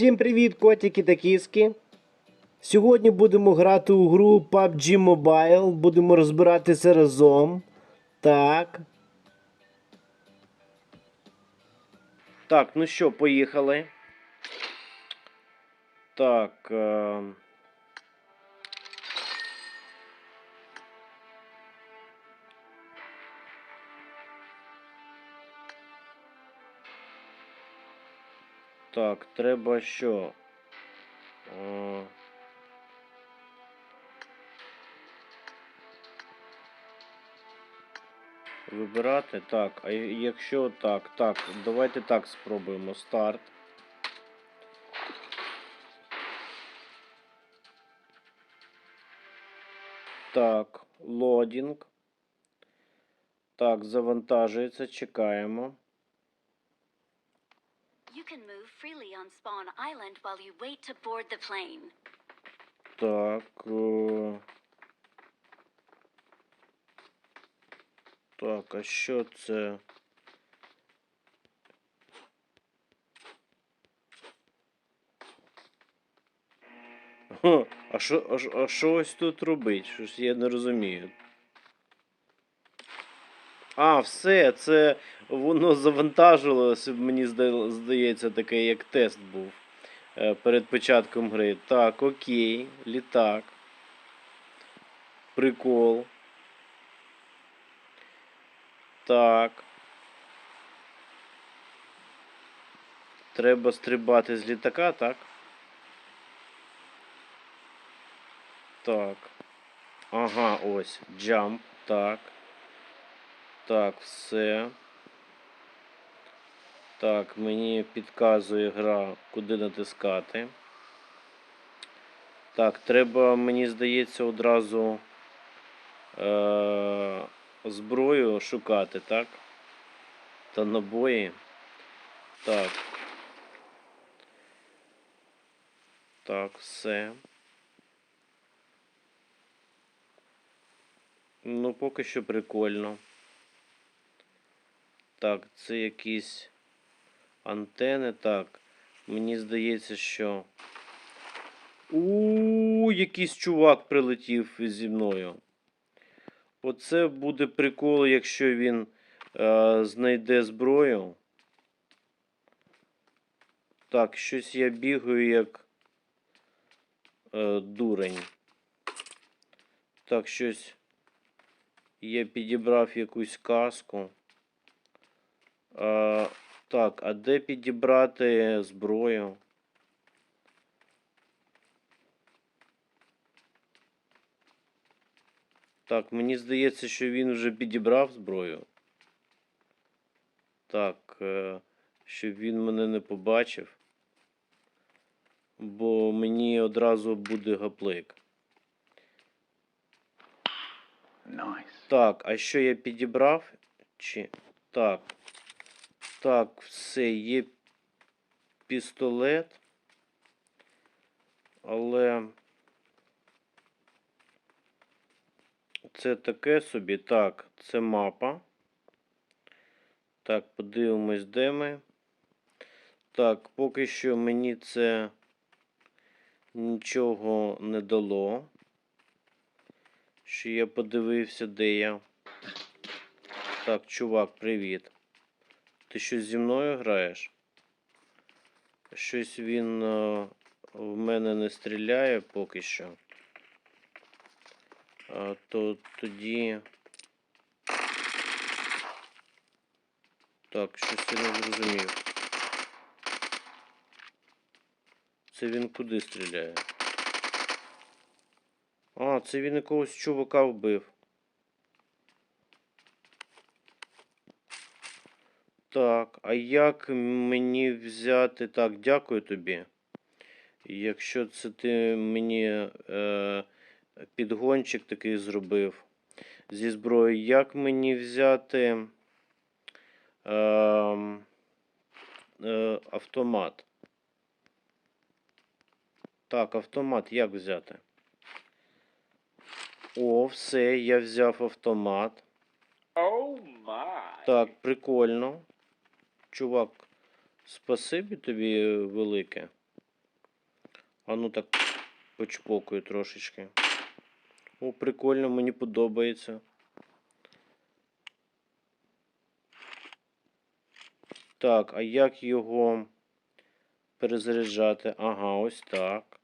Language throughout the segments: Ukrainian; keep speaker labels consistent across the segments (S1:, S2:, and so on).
S1: Всім привіт, котики та кіски. Сьогодні будемо грати у гру PUBG Mobile. Будемо розбиратися разом. Так. Так, ну що, поїхали. Так. Е... Так, треба що? Е, Вибирати. Так, а якщо так, так, давайте так спробуємо. Старт. Так, лодінг. Так, завантажується, чекаємо.
S2: You can move freely on Spawn Island while you wait to board the plane.
S1: Так. Е... Так, а що це? Ха, а що, а, що- а що ось тут робить? Щось я не розумію. А, все, це воно завантажилося, мені здається, таке як тест був е, перед початком гри. Так, окей, літак. Прикол. Так. Треба стрибати з літака, так? Так. Ага, ось. Jump. Так. Так, все. Так, мені підказує гра, куди натискати. Так, треба, мені здається, одразу е- зброю шукати, так? Та набої. Так. Так, все. Ну, поки що прикольно. Так, це якісь антени. Так. Мені здається, що. У, якийсь чувак прилетів зі мною. Оце буде прикол, якщо він е, знайде зброю. Так, щось я бігаю як е, дурень. Так, щось. Я підібрав якусь каску. А, так, а де підібрати зброю? Так, мені здається, що він вже підібрав зброю. Так, е, щоб він мене не побачив. Бо мені одразу буде гаплик.
S3: Nice.
S1: Так, а що я підібрав? Чи. Так. Так, все, є пістолет. Але. Це таке собі. Так, це мапа. Так, подивимось, де ми. Так, поки що мені це нічого не дало. Що я подивився, де я. Так, чувак, привіт. Ти щось зі мною граєш? Щось він е, в мене не стріляє поки що. А, то тоді. Так, щось я не зрозумів. Це він куди стріляє? А, це він якогось чувака вбив. Так, а як мені взяти. Так, дякую тобі. Якщо це ти мені е, підгончик такий зробив зі зброєю, як мені взяти е, е, автомат? Так, автомат як взяти? О, все, я взяв автомат.
S3: Oh my.
S1: Так, прикольно. Чувак, спасибі тобі велике. А ну так почпокаю трошечки. О, прикольно, мені подобається. Так, а як його перезаряджати? Ага, ось так.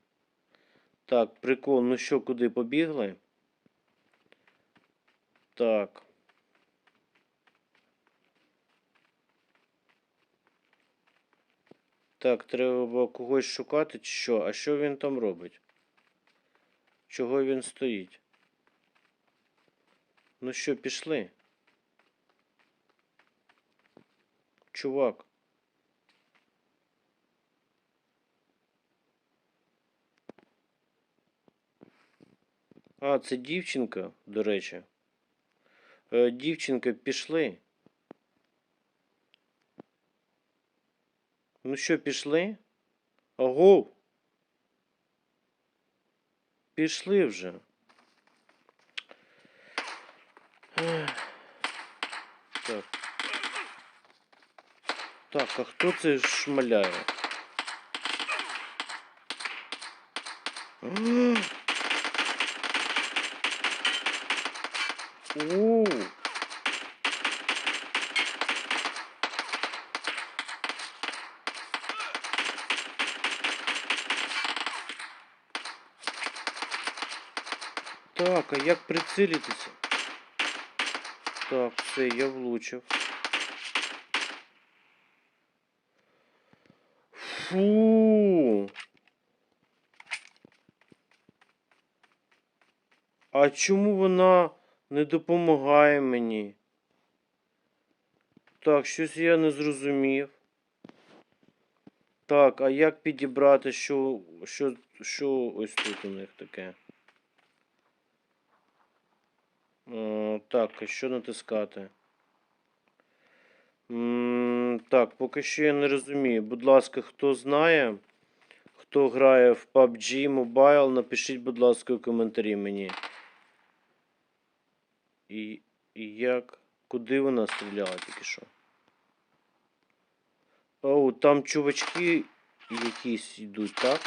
S1: Так, прикол. Ну що, куди побігли? Так. Так, треба когось шукати чи що? А що він там робить? Чого він стоїть? Ну що, пішли? Чувак. А, це дівчинка, до речі. Е, дівчинка, пішли. Ну що, пішли? Аго. Пішли вже. Так. Так, а хто це шмаляє? А! У. Так, а як прицілитися? Так, все, я влучив. Фу. А чому вона не допомагає мені? Так, щось я не зрозумів. Так, а як підібрати, що, що, що ось тут у них таке? Е, так, що натискати? Так, поки що я не розумію. Будь ласка, хто знає, хто грає в PUBG Mobile, напишіть, будь ласка, у коментарі мені. І, і як? Куди вона стріляла тільки що? Оу, там чувачки якісь йдуть, так?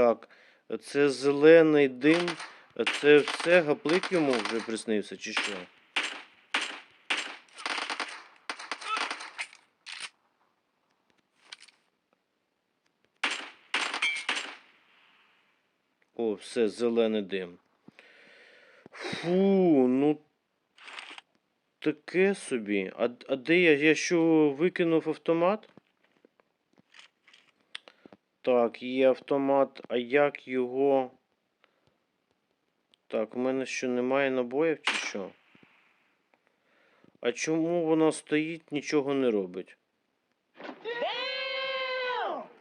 S1: Так, це зелений дим. Це все гаплик йому вже приснився, чи що? О, все, зелений дим. Фу, ну. Таке собі. А, а де я? Я що викинув автомат? Так, є автомат, а як його. Так, в мене що немає набоїв чи що? А чому вона стоїть, нічого не робить?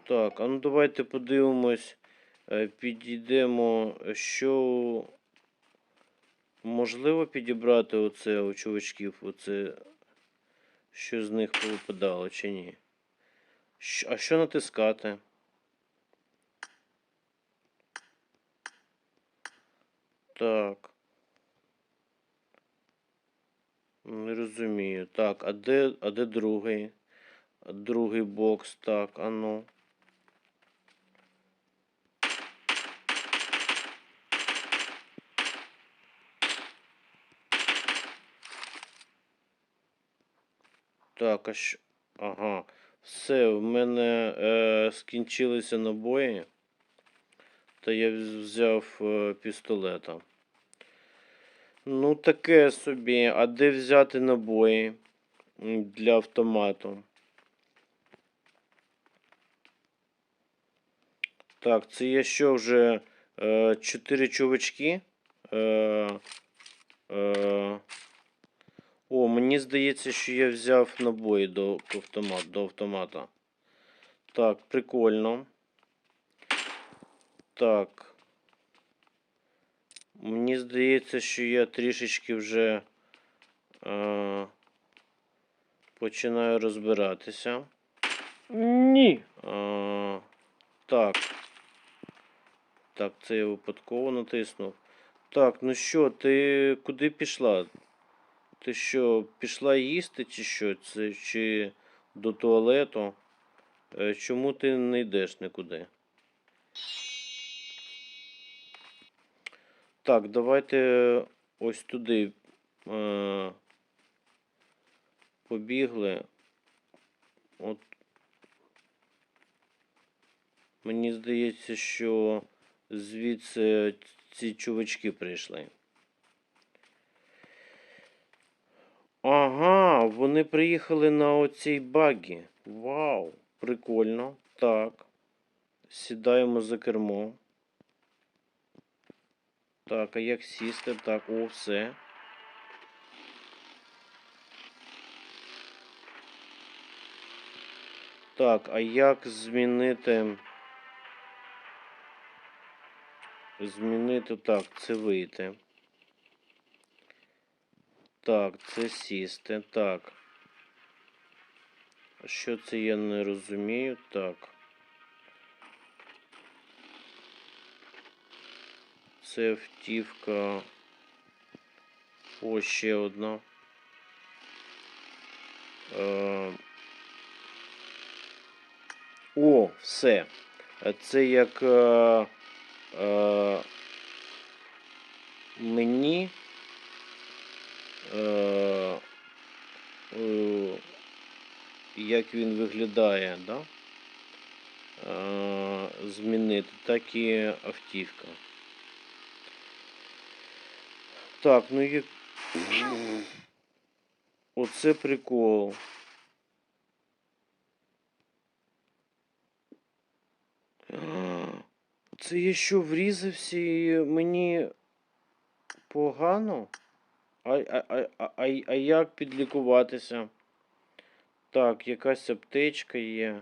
S1: Так, а ну давайте подивимось. е, Підійдемо, що можливо підібрати оце у чувачків, оце, що з них повипадало, чи ні? А що натискати? Так. Не розумію. Так, а де, а де другий? Другий бокс, так, а ну. Так, а що? Ага. Все, в мене е, скінчилися набої. Та я взяв е, пістолета. Ну, таке собі. А де взяти набої для автомату? Так, це є що вже е, чотири чувачки. Е, е, о, мені здається, що я взяв набої до до автомата. Так, прикольно. Так. Мені здається, що я трішечки вже е, починаю розбиратися. Ні. А, так. Так, це я випадково натиснув. Так, ну що, ти куди пішла? Ти що, пішла їсти чи що? Це чи до туалету? Е, Чому ти не йдеш нікуди? Так, давайте ось туди е, побігли. От. Мені здається, що звідси ці чувачки прийшли. Ага, вони приїхали на оцій багі. Вау, прикольно. Так. Сідаємо за кермо. Так, а як сісти? Так, о, все. Так, а як змінити. Змінити так, це вийти. Так, це сісти. Так. Що це я не розумію? Так. Це втівка. О, ще одна. Е... О, все. Це як е... Е... мені. Е... Як він виглядає, да? Змінити, так і автівка. Так, ну є. Оце прикол. Це я що врізався і мені погано? А, а, а, а, а, а як підлікуватися? Так, якась аптечка є.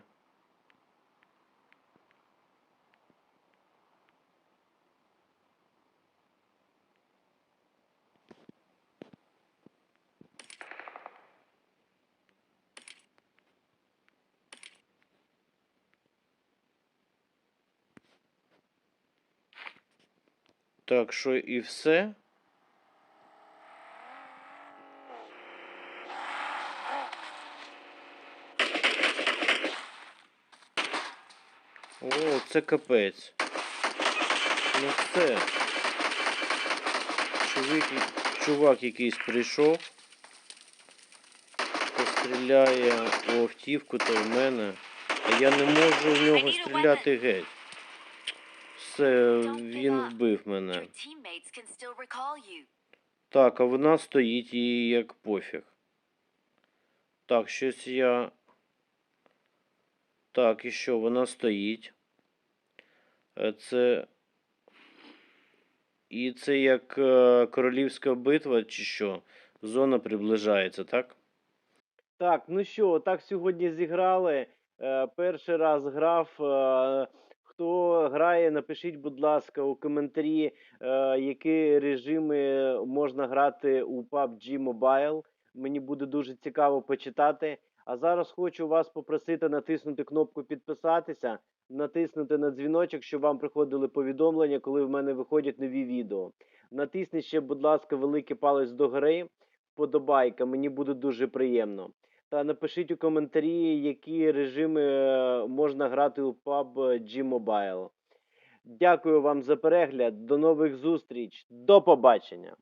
S1: Так, що і все? О, це капець. Ну все. Чувак, чувак якийсь прийшов. Постріляє у автівку та в мене. А я не можу в нього стріляти геть. Все, він вбив мене. Так, а вона стоїть їй як пофіг. Так, щось я. Так, і що, вона стоїть. Е, Це. І це як е, королівська битва, чи що? Зона приближається, так? Так, ну що, так сьогодні зіграли. Е, перший раз грав. Хто грає, напишіть, будь ласка, у коментарі, е, які режими можна грати у PUBG Mobile. Мені буде дуже цікаво почитати. А зараз хочу вас попросити натиснути кнопку підписатися, натиснути на дзвіночок, щоб вам приходили повідомлення, коли в мене виходять нові відео. Натисніть ще, будь ласка, великий палець догори, вподобайка, мені буде дуже приємно. Та напишіть у коментарі, які режими е, можна грати у PUBG Mobile. Дякую вам за перегляд. До нових зустріч. До побачення.